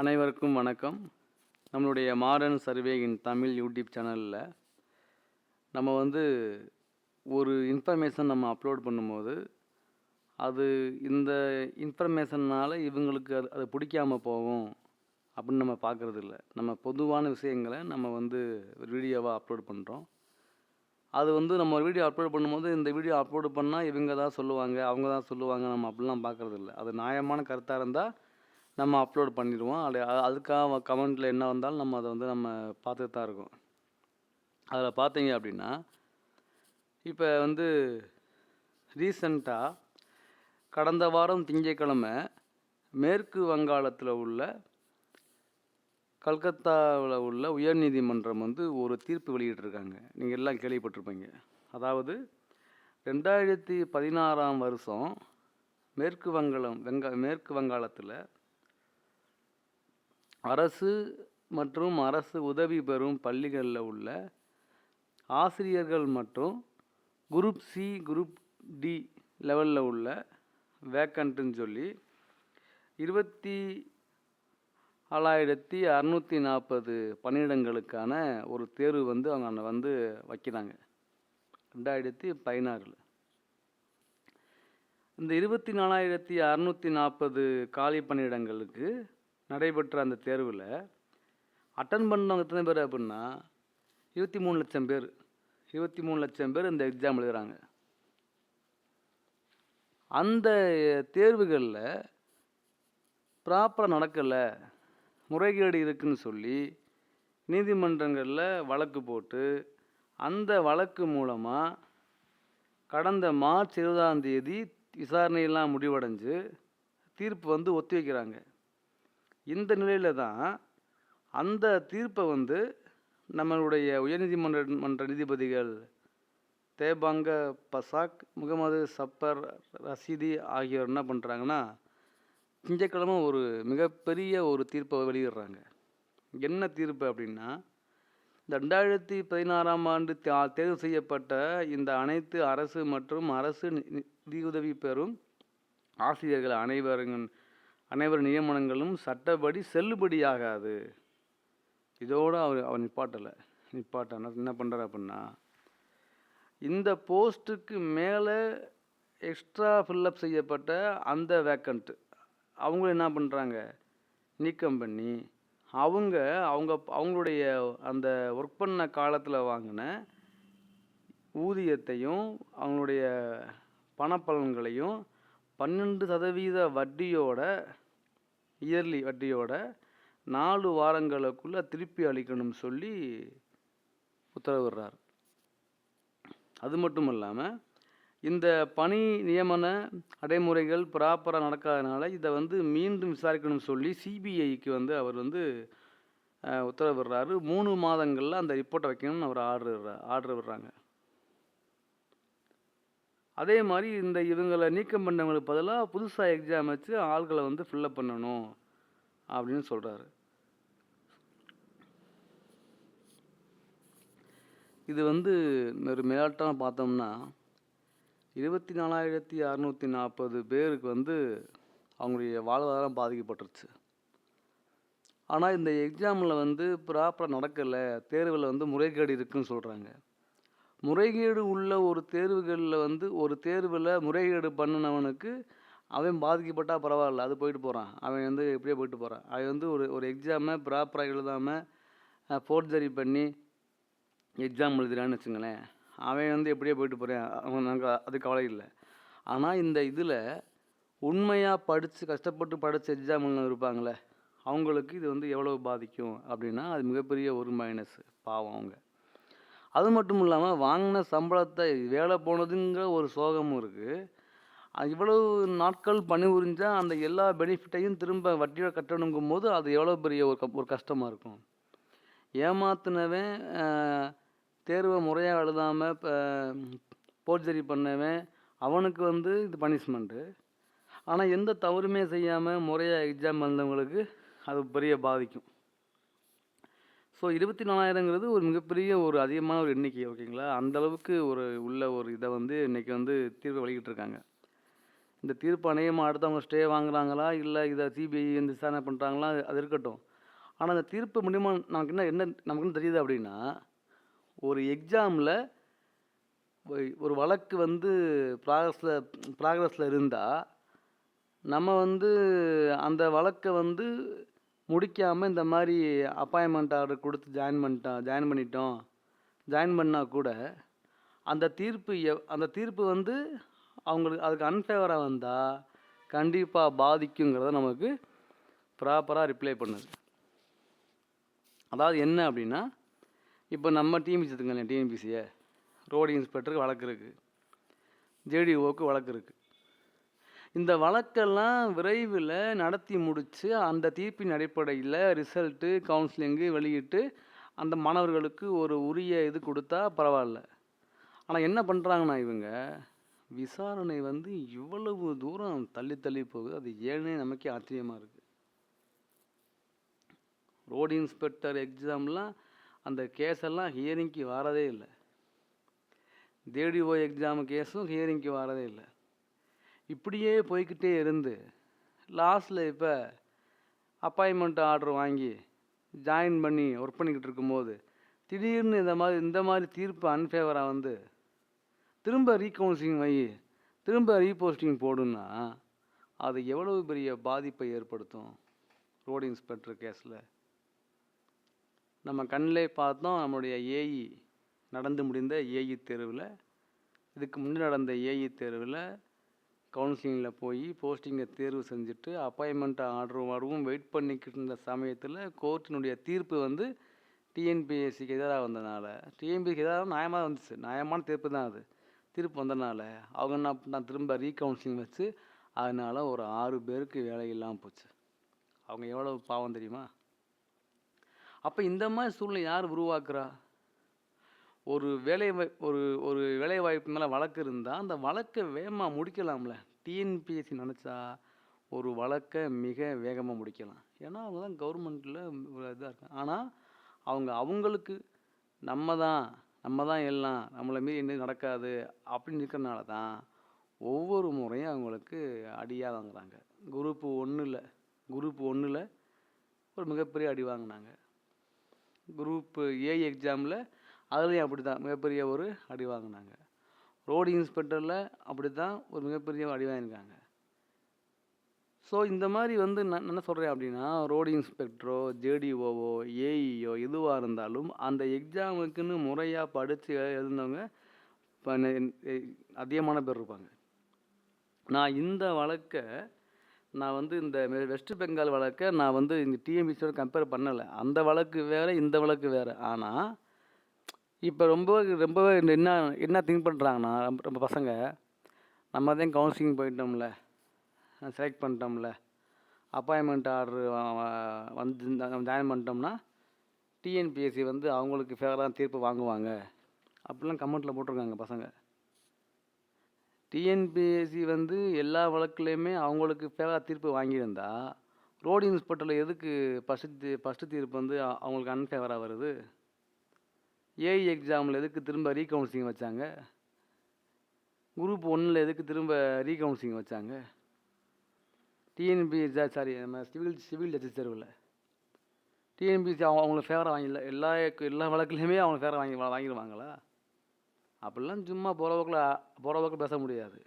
அனைவருக்கும் வணக்கம். நம்மளுடைய modern survey in Tamil YouTube சேனலில் நம்ம வந்து ஒரு இன்ஃபர்மேஷன் நம்ம அப்லோட் பண்ணும்போது அது இந்த இன்ஃபர்மேஷன்னால் இவங்களுக்கு அது அது பிடிக்காமல் போகும் அப்படின்னு நம்ம பார்க்குறது இல்லை நம்ம பொதுவான விஷயங்களை நம்ம வந்து ஒரு வீடியோவாக அப்லோட் பண்ணுறோம் அது வந்து நம்ம ஒரு வீடியோ அப்லோட் பண்ணும்போது இந்த வீடியோ அப்லோடு பண்ணால் இவங்க தான் சொல்லுவாங்க அவங்க தான் சொல்லுவாங்க நம்ம அப்படிலாம் பார்க்குறது இல்லை அது நியாயமான கருத்தாக இருந்தால் நம்ம அப்லோட் பண்ணிடுவோம். அது அதுக்காக கமெண்ட்டில் என்ன வந்தாலும் நம்ம அதை வந்து நம்ம பார்த்துட்டு தான் இருக்கோம். அதில் பார்த்தீங்க அப்படின்னா இப்போ வந்து ரீசண்டாக கடந்த வாரம் திங்கட்கிழமை மேற்கு வங்காளத்தில் உள்ள கல்கத்தாவில் உள்ள உயர்நீதிமன்றம் வந்து ஒரு தீர்ப்பு வெளியிட்டிருக்காங்க. நீங்கள் எல்லாம் கேள்விப்பட்டிருப்பீங்க. அதாவது ரெண்டாயிரத்தி பதினாறாம் வருஷம் மேற்கு வங்காளம் வெங்க மேற்கு வங்காளத்தில் அரசு மற்றும் அரசு உதவி பெறும் பள்ளிகளில் உள்ள ஆசிரியர்கள் மற்றும் குரூப் சி குரூப் டி லெவலில் உள்ள வேக்கண்ட்டுன்னு சொல்லி இருபத்தி நாலாயிரத்தி அறநூற்றி நாற்பது பணியிடங்களுக்கான ஒரு தேர்வு வந்து அவங்க அங்க வந்து வைக்கிறாங்க. ரெண்டாயிரத்தி பதினாறில். இந்த இருபத்தி நாலாயிரத்தி அறநூற்றி நாற்பது காலி பணியிடங்களுக்கு நடைபெற்ற அந்த தேர்வில் அட்டன் பண்ணவங்க எத்தனை பேர் அப்படின்னா இருபத்தி மூணு லட்சம் பேர். இருபத்தி மூணு லட்சம் பேர் இந்த எக்ஸாம் எழுதுகிறாங்க அந்த தேர்வுகளில் ப்ராப்பராக நடக்கலை. முறைகேடு இருக்குன்னு சொல்லி நீதிமன்றங்களில் வழக்கு போட்டு அந்த வழக்கு மூலமாக கடந்த மார்ச் இருபதாம் தேதி விசாரணையெல்லாம் முடிவடைஞ்சு தீர்ப்பு வந்து ஒத்தி வைக்கிறாங்க இந்த நிலையில் தான் அந்த தீர்ப்பை வந்து நம்மளுடைய உயர்நீதிமன்ற மன்ற நீதிபதிகள் தேபாங்க பசாக் முகமது சப்பர் ரசீதி ஆகியோர் என்ன பண்ணுறாங்கன்னா திங்கக்கிழமை ஒரு மிகப்பெரிய ஒரு தீர்ப்பை வெளியிடுறாங்க. என்ன தீர்ப்பு அப்படின்னா இந்த ரெண்டாயிரத்தி பதினாறாம் ஆண்டு தே- தேர்வு செய்யப்பட்ட இந்த அனைத்து அரசு மற்றும் அரசு நி- நி- நிதியுதவி பெறும் ஆசிரியர்கள் அனைவரின் அனைவர் நியமனங்களும் சட்டப்படி செல்லுபடியாகாது. இதோடு அவர் அவர் நிப்பாட்டலை. நிப்பாட்டான என்ன பண்ணுறாரு அப்படின்னா இந்த போஸ்ட்டுக்கு மேலே எக்ஸ்ட்ரா ஃபில்லப் செய்யப்பட்ட அந்த வேக்கண்ட்டு அவங்களும் என்ன பண்ணுறாங்க நீக்கம் பண்ணி அவங்க அவங்க அவங்களுடைய அந்த ஒர்க் பண்ண காலத்தில் வாங்கின ஊதியத்தையும் அவங்களுடைய பணப்பலன்களையும் பன்னெண்டு சதவீத வட்டியோட இயர்லி வட்டியோட நாலு வாரங்களுக்குள்ளே திருப்பி அளிக்கணும்னு சொல்லி உத்தரவிடுறார். அது மட்டும் இல்லாமல் இந்த பணி நியமன நடைமுறைகள் ப்ராப்பராக நடக்காதனால இதை வந்து மீண்டும் விசாரிக்கணும்னு சொல்லி சிபிஐக்கு வந்து அவர் வந்து உத்தரவிடுறாரு. மூணு மாதங்களில் அந்த ரிப்போர்ட்டை வைக்கணும்னு அவர் ஆர்டர் ஆர்டர் விடுறாங்க. அதே மாதிரி இந்த இவங்களை நீக்கம் பண்ணவங்களுக்கு பதிலாக புதுசாக எக்ஸாம் வச்சு ஆள்களை வந்து ஃபில்லப் பண்ணணும் அப்படின்னு சொல்கிறாரு இது வந்து ஒரு மேலாட்டமாக பார்த்தோம்னா இருபத்தி நாலாயிரத்தி அறநூற்றி நாற்பது பேருக்கு வந்து அவங்களுடைய வாழ்வாதாரம் பாதிக்கப்பட்டுருச்சு. ஆனால் இந்த எக்ஸாமில் வந்து ப்ராப்பராக நடக்கலை தேர்வில் வந்து முறைகேடு இருக்குன்னு சொல்கிறாங்க முறைகேடு உள்ள ஒரு தேர்வுகளில் வந்து ஒரு தேர்வில் முறைகேடு பண்ணினவனுக்கு அவன் பாதிக்கப்பட்டால் பரவாயில்ல அது போயிட்டு போகிறான் அவன் வந்து எப்படியோ போயிட்டு போகிறான் அவன் வந்து ஒரு ஒரு எக்ஸாமை ப்ராப்பராக எழுதாமல் ஃபோர்ஜரி பண்ணி எக்ஸாம் எழுதுறான்னு வச்சுங்களேன் அவன் வந்து எப்படியோ போயிட்டு போகிறேன் அவன் நாங்கள் அது கவலை இல்லை. ஆனால் இந்த இதில் உண்மையாக படித்து கஷ்டப்பட்டு படித்த எக்ஸாம் இருப்பாங்களே அவங்களுக்கு இது வந்து எவ்வளோ பாதிக்கும் அப்படின்னா அது மிகப்பெரிய ஒரு மைனஸ் பாவம் அவங்க. அது மட்டும் இல்லாமல் வாங்கின சம்பளத்தை வேலை போனதுங்கிற ஒரு சோகமும் இருக்குது இவ்வளவு நாட்கள் பணி புரிஞ்சால் அந்த எல்லா பெனிஃபிட்டையும் திரும்ப வட்டியோட கட்டணுங்கும் போது அது எவ்வளோ பெரிய ஒரு ஒரு கஷ்டமாக இருக்கும். ஏமாத்துனவன் தேர்வை முறையாக எழுதாமல் இப்போ போர்ஜரி பண்ணவன் அவனுக்கு வந்து இது பனிஷ்மெண்ட்டு ஆனால் எந்த தவறுமே செய்யாமல் முறையாக எக்ஸாம் வந்தவங்களுக்கு அது பெரிய பாதிக்கும். ஸோ இருபத்தி நாலாயிரங்கிறது ஒரு மிகப்பெரிய ஒரு அதிகமான ஒரு எண்ணிக்கை ஓகேங்களா அந்த அளவுக்கு ஒரு உள்ள ஒரு இதை வந்து இன்றைக்கி வந்து தீர்வு வெளியிட்டிருக்காங்க. இந்த தீர்ப்பு அநேகமாக அடுத்தவங்க ஸ்டே வாங்குறாங்களா? இல்லை இதை சிபிஐ வந்து விசாரணை பண்ணுறாங்களா அது இருக்கட்டும். ஆனால் அந்த தீர்ப்பு மூலிமா நமக்கு என்ன என்ன நமக்கு என்ன தெரியுது அப்படின்னா ஒரு எக்ஸாமில் ஒரு வழக்கு வந்து ப்ராக்ரஸில் ப்ராக்ரஸில் இருந்தால் நம்ம வந்து அந்த வழக்கை வந்து முடிக்காமல் இந்த மாதிரி அப்பாயின்மெண்ட் ஆர்டர் கொடுத்து ஜாயின் பண்ணிட்டோம் ஜாயின் பண்ணிட்டோம். ஜாயின் பண்ணால் கூட அந்த தீர்ப்பு எவ் அந்த தீர்ப்பு வந்து அவங்களுக்கு அதுக்கு அன்ஃபேவராக வந்தால் கண்டிப்பாக பாதிக்குங்கிறத நமக்கு ப்ராப்பராக ரிப்ளை பண்ணுது. அதாவது என்ன அப்படின்னா இப்போ நம்ம டிஎம்பிசி எடுத்துங்களேன் டிஎன்பிசியை ரோடு இன்ஸ்பெக்டருக்கு வழக்கு இருக்குது ஜேடிஓக்கு வழக்கு இருக்குது இந்த வழக்கெல்லாம் விரைவில் நடத்தி முடித்து அந்த தீர்ப்பின் அடிப்படையில் ரிசல்ட்டு கவுன்சிலிங்கு வெளியிட்டு அந்த மாணவர்களுக்கு ஒரு உரிய இது கொடுத்தா பரவாயில்ல. ஆனால் என்ன பண்ணுறாங்கன்னா இவங்க? விசாரணை வந்து இவ்வளவு தூரம் தள்ளி தள்ளி போகுது. அது ஏன்னே நமக்கே ஆச்சரியமாக இருக்குது ரோடு இன்ஸ்பெக்டர் எக்ஸாம்லாம் அந்த கேஸெல்லாம் ஹியரிங்க்கு வரதே இல்லை. தேடிஓ எக்ஸாம் கேஸும் ஹியரிங்க்கு வரதே இல்லை. இப்படியே போய்க்கிட்டே இருந்து லாஸ்ட்டில் இப்போ அப்பாயின்மெண்ட் ஆர்டர் வாங்கி ஜாயின் பண்ணி ஒர்க் பண்ணிக்கிட்டு இருக்கும்போது திடீர்னு இந்த மாதிரி இந்த மாதிரி தீர்ப்பு அன்ஃபேவராக வந்து திரும்ப ரீகவுன்சிலிங் வை திரும்ப ரீபோஸ்டிங் போடுன்னா அது எவ்வளவு பெரிய பாதிப்பை ஏற்படுத்தும் ரோடு இன்ஸ்பெக்டர் கேஸில் நம்ம கண்ணிலே பார்த்தோம் நம்மளுடைய ஏஇ நடந்து முடிந்த ஏஇ தேர்வில் இதுக்கு முன்னாடி நடந்த ஏஇ தேர்வில் கவுன்சிலிங்கில் போய் போஸ்டிங்கை தேர்வு செஞ்சுட்டு அப்பாயின்மெண்ட் ஆர்டர் வரவும் வெயிட் பண்ணிக்கிட்டு இருந்த சமயத்தில் கோர்ட்டினுடைய தீர்ப்பு வந்து டிஎன்பிஎஸ்சிக்கு எதிராக வந்தனால டிஎன்பிஎஸ்சிக்கு எதிராக நியாயமாக வந்துச்சு. நியாயமான தீர்ப்பு தான் அது. தீர்ப்பு வந்தனால அவங்க என்ன நான் திரும்ப ரீகவுன்சிலிங் வச்சு அதனால் ஒரு ஆறு பேருக்கு வேலை இல்லாமல் போச்சு. அவங்க எவ்வளோ பாவம் தெரியுமா? அப்போ இந்த மாதிரி சூழ்நிலை யார் உருவாக்குறா? ஒரு வேலை வாய் ஒரு ஒரு வேலைவாய்ப்பு மேலே வழக்கு இருந்தால் அந்த வழக்கை வேகமாக முடிக்கலாம்ல. டிஎன்பிஎஸ்சி நினச்சா ஒரு வழக்கை மிக வேகமாக முடிக்கலாம். ஏன்னா அவங்க தான் கவர்மெண்ட்டில் இதாக இருக்காங்க. ஆனால் அவங்க அவங்களுக்கு நம்ம தான் நம்ம தான் எல்லாம் நம்மளை மீறி என்ன நடக்காது அப்படின்னு இருக்கிறனால தான் ஒவ்வொரு முறையும் அவங்களுக்கு அடியாக வாங்குறாங்க. குரூப்பு ஒன்றில் குரூப் ஒன்றில் ஒரு மிகப்பெரிய அடி வாங்கினாங்க. குரூப்பு ஏ எக்ஸாமில் அதுலேயும் அப்படி தான் மிகப்பெரிய ஒரு அடி வாங்கினாங்க. ரோடு இன்ஸ்பெக்டரில் அப்படி தான் ஒரு மிகப்பெரிய அடி வாங்கியிருக்காங்க. ஸோ இந்த மாதிரி வந்து நான் என்ன சொல்கிறேன் அப்படின்னா ரோடு இன்ஸ்பெக்டரோ ஜேடிஓவோ ஏஇஓ எதுவாக இருந்தாலும் அந்த எக்ஸாமுக்குன்னு முறையாக படித்து எழுந்தவங்க இப்போ அதிகமான பேர் இருப்பாங்க. நான் இந்த வழக்கை நான் வந்து இந்த வெஸ்ட் பெங்கால் வழக்கை நான் வந்து இந்த டிஎம்பிசியோட கம்பேர் பண்ணலை. அந்த வழக்கு வேறு இந்த வழக்கு வேறு. ஆனால் இப்போ ரொம்ப ரொம்பவே என்ன என்ன திங்க் பண்ணுறாங்கன்னா நம்ம பசங்க நம்ம தான் கவுன்சிலிங் போயிட்டோம்ல. செலக்ட் பண்ணிட்டோம்ல. அப்பாயின்மெண்ட் ஆர்டர் வந்து ஜாயின் பண்ணிட்டோம்னா டிஎன்பிஎஸ்சி வந்து அவங்களுக்கு ஃபேவராக தீர்ப்பு வாங்குவாங்க. அப்படிலாம் கமெண்ட்டில் போட்டிருக்காங்க பசங்க. டிஎன்பிஎஸ்சி வந்து எல்லா வழக்குலேயுமே அவங்களுக்கு ஃபேவராக தீர்ப்பு வாங்கியிருந்தா ரோடு இன்ஸ்பெக்டரில் எதுக்கு ஃபஸ்ட்டு ஃபஸ்ட்டு தீர்ப்பு வந்து அவங்களுக்கு அன்ஃபேவராக வருது? ஏஇ எக்ஸாமில் எதுக்கு திரும்ப ரீகவுன்சிலிங் வச்சாங்க? குரூப் ஒன்றில் எதுக்கு திரும்ப ரீகவுன்சிலிங் வச்சாங்க? டிஎன்பி சாரி நம்ம சிவில் சிவில் ஜஸ்டிஸ் தேர்வில். டிஎன்பிசி அவங்க அவங்கள ஃபேவராக வாங்கிடல எல்லா எல்லா வழக்குலையுமே அவங்க ஃபேவராக வாங்கி வாங்கிடுவாங்களா? அப்படிலாம் சும்மா போகிற போகிறவக்கில் போகிற பேச முடியாது.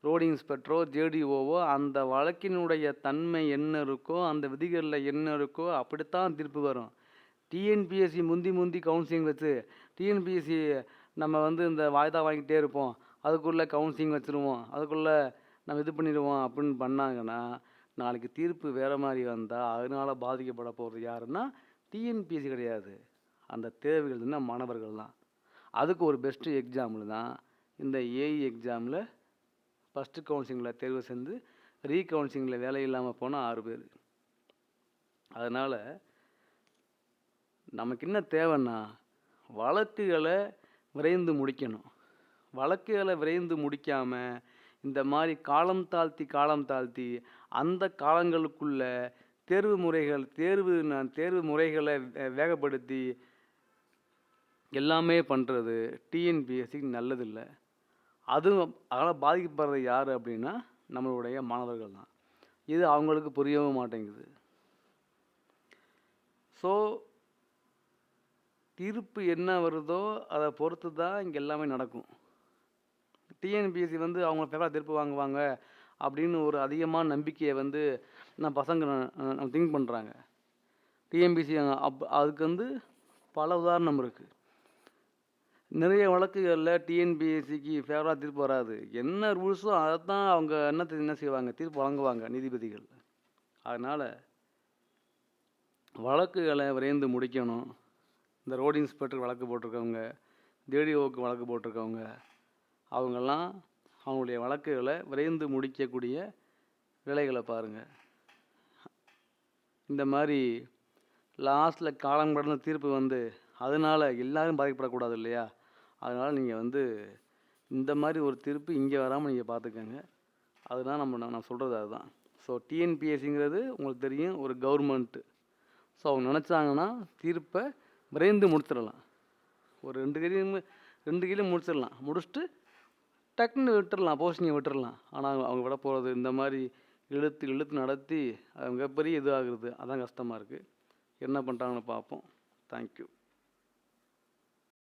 ரோடு இன்ஸ்பெக்டரோ ஜேடிஓவோ அந்த வழக்கினுடைய தன்மை என்ன இருக்கோ அந்த விதிகளில் என்ன இருக்கோ அப்படித்தான் தீர்ப்பு வரும். டிஎன்பிஎஸ்சி முந்தி முந்தி கவுன்சிலிங் வச்சு டிஎன்பிஎஸ்சி நம்ம வந்து இந்த வாய்தா வாங்கிட்டே இருப்போம். அதுக்குள்ளே கவுன்சிலிங் வச்சுருவோம். அதுக்குள்ளே நம்ம இது பண்ணிடுவோம் அப்படின்னு பண்ணாங்கன்னா நாளைக்கு தீர்ப்பு வேறு மாதிரி வந்தால் அதனால் பாதிக்கப்பட போகிறது யாருன்னா டிஎன்பிஎஸ்சி கிடையாது. அந்த தேவைகள் தான் மாணவர்கள் தான். அதுக்கு ஒரு பெஸ்ட்டு எக்ஸாம்பிள் தான் இந்த ஏஇ எக்ஸாமில் ஃபஸ்ட்டு கவுன்சிலிங்கில் தேர்வு செஞ்சு ரீ கவுன்சிலிங்கில் வேலை இல்லாமல் போனால் ஆறு பேர். அதனால் நமக்கு என்ன தேவைன்னா வழக்குகளை விரைந்து முடிக்கணும். வழக்குகளை விரைந்து முடிக்காமல் இந்த மாதிரி காலம் தாழ்த்தி காலம் தாழ்த்தி அந்த காலங்களுக்குள்ள தேர்வு முறைகள் தேர்வு நான் தேர்வு முறைகளை வே- வேகப்படுத்தி எல்லாமே பண்ணுறது டிஎன்பிஎஸ்சிக்கு நல்லதில்லை. அதுவும் அதனால் பாதிக்கப்படுறது யார் அப்படின்னா நம்மளுடைய மாணவர்கள் தான். இது அவங்களுக்கு புரியவும் மாட்டேங்குது. ஸோ தீர்ப்பு என்ன வருதோ அதை பொறுத்து தான் இங்கே எல்லாமே நடக்கும். டிஎன்பிஎஸ்சி வந்து அவங்க ஃபேவராக தீர்ப்பு வாங்குவாங்க அப்படின்னு ஒரு அதிகமான நம்பிக்கையை வந்து நான் பசங்க திங்க் பண்ணுறாங்க டிஎன்பிஎஸ்சி அப் அதுக்கு வந்து பல உதாரணம் இருக்குது நிறைய வழக்குகளில் டிஎன்பிஎஸ்சிக்கு ஃபேவராக தீர்ப்பு வராது. என்ன ரூல்ஸோ அதை தான் அவங்க என்ன என்ன செய்வாங்க? தீர்ப்பு வழங்குவாங்க நீதிபதிகள். அதனால் வழக்குகளை விரைந்து முடிக்கணும். இந்த ரோடு இன்ஸ்பெக்டர் வழக்கு போட்டிருக்கவங்க தேடிஓக்கு வழக்கு போட்டிருக்கவங்க அவங்கெல்லாம் அவங்களுடைய வழக்குகளை விரைந்து முடிக்கக்கூடிய வேலைகளை பாருங்கள் இந்த மாதிரி லாஸ்ட்டில் காலம் கடந்த தீர்ப்பு வந்து அதனால் எல்லோரும் பாதிக்கப்படக்கூடாது இல்லையா? அதனால் நீங்கள் வந்து இந்த மாதிரி ஒரு தீர்ப்பு இங்கே வராமல் நீங்கள் பார்த்துக்கோங்க அதுதான் நம்ம நான் சொல்கிறது அதுதான். ஸோ டிஎன்பிஎஸ்சிங்கிறது உங்களுக்கு தெரியும் ஒரு கவர்மெண்ட்டு ஸோ அவங்க நினச்சாங்கன்னா தீர்ப்பை விரைந்து முடிச்சிடலாம். ஒரு ரெண்டு கிலோ ரெண்டு கிலோ முடிச்சிடலாம். முடிச்சுட்டு டக்குன்னு விட்டுடலாம் போஸ்டிங்கை விட்டுடலாம் ஆனால் அவங்க விட போகிறது இந்த மாதிரி இழுத்து இழுத்து நடத்தி அது மிகப்பெரிய இது ஆகுறது. அதான் கஷ்டமாக இருக்குது என்ன பண்ணுறாங்கன்னு பார்ப்போம். தேங்க்யூ